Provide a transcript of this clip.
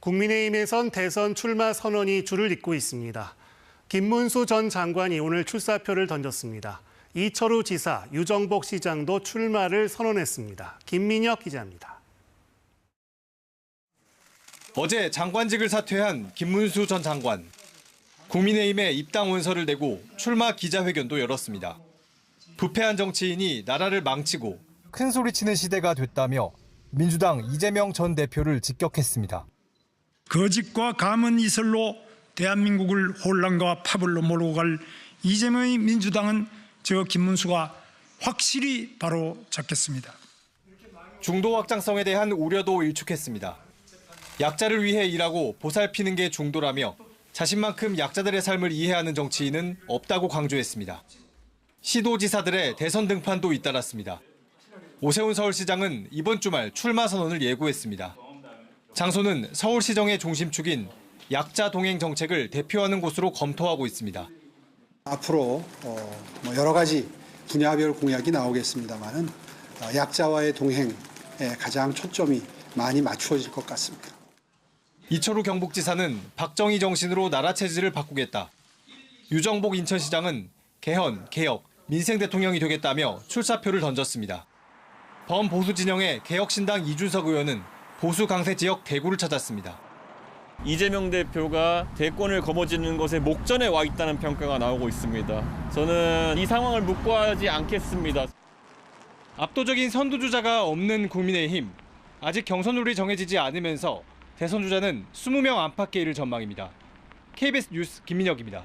국민의힘에선 대선 출마 선언이 줄을 잇고 있습니다. 김문수 전 장관이 오늘 출사표를 던졌습니다. 이철우 지사, 유정복 시장도 출마를 선언했습니다. 김민혁 기자입니다. 어제 장관직을 사퇴한 김문수 전 장관. 국민의힘에 입당 원서를 내고 출마 기자회견도 열었습니다. 부패한 정치인이 나라를 망치고 큰 소리 치는 시대가 됐다며 민주당 이재명 전 대표를 직격했습니다. 거짓과 감은 이슬로 대한민국을 혼란과 파벌로 몰고 갈 이재명의 민주당은 저 김문수가 확실히 바로 잡겠습니다. 중도 확장성에 대한 우려도 일축했습니다. 약자를 위해 일하고 보살피는 게 중도라며 자신만큼 약자들의 삶을 이해하는 정치인은 없다고 강조했습니다. 시도지사들의 대선 등판도 잇따랐습니다. 오세훈 서울시장은 이번 주말 출마 선언을 예고했습니다. 장소는 서울시정의 중심축인 약자 동행 정책을 대표하는 곳으로 검토하고 있습니다. 앞으로 어, 뭐 여러 가지 분야별 공약이 나오겠습니다만은 어, 약자와의 동행에 가장 초점이 많이 맞추어질 것 같습니다. 이철우 경북지사는 박정희 정신으로 나라 체질을 바꾸겠다. 유정복 인천시장은 개헌, 개혁, 민생 대통령이 되겠다며 출사표를 던졌습니다. 범보수 진영의 개혁신당 이준석 의원은 보수 강세 지역 대구를 찾았습니다. 이재명 대표가 대권을 거머쥐는 것에 목전에 와 있다는 평가가 나오고 있습니다. 저는 이 상황을 묵과하지 않겠습니다. 압도적인 선두주자가 없는 국민의힘. 아직 경선 룰이 정해지지 않으면서 대선 주자는 20명 안팎의 일을 전망입니다. KBS 뉴스 김민혁입니다.